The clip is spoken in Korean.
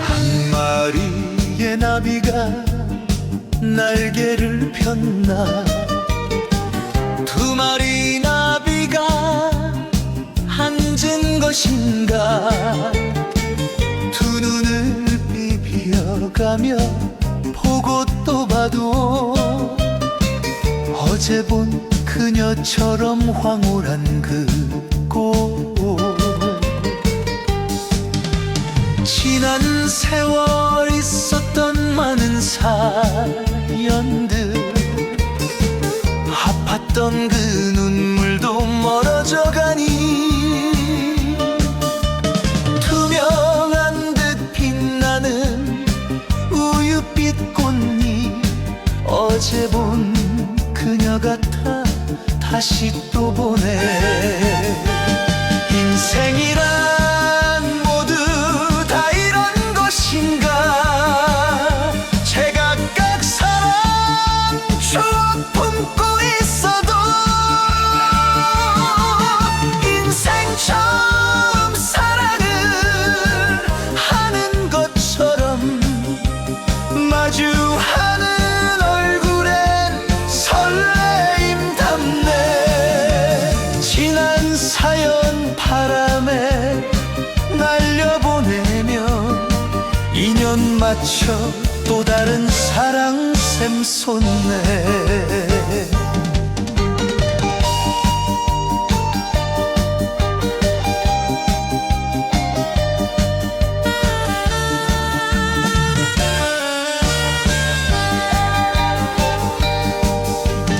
한 마리의 나비가 날개를 폈나? 두 마리 나비가 앉은 것인가 가며 보고 또 봐도 어제 본 그녀처럼 황홀한 그곳 지난 세월 있었던 많은 사연들 아팠던 그 눈물도 멀어져 가 우유빛 꽃잎 어제 본 그녀 같아 다시 또 보네 맞춰 또 다른 사랑 샘솟네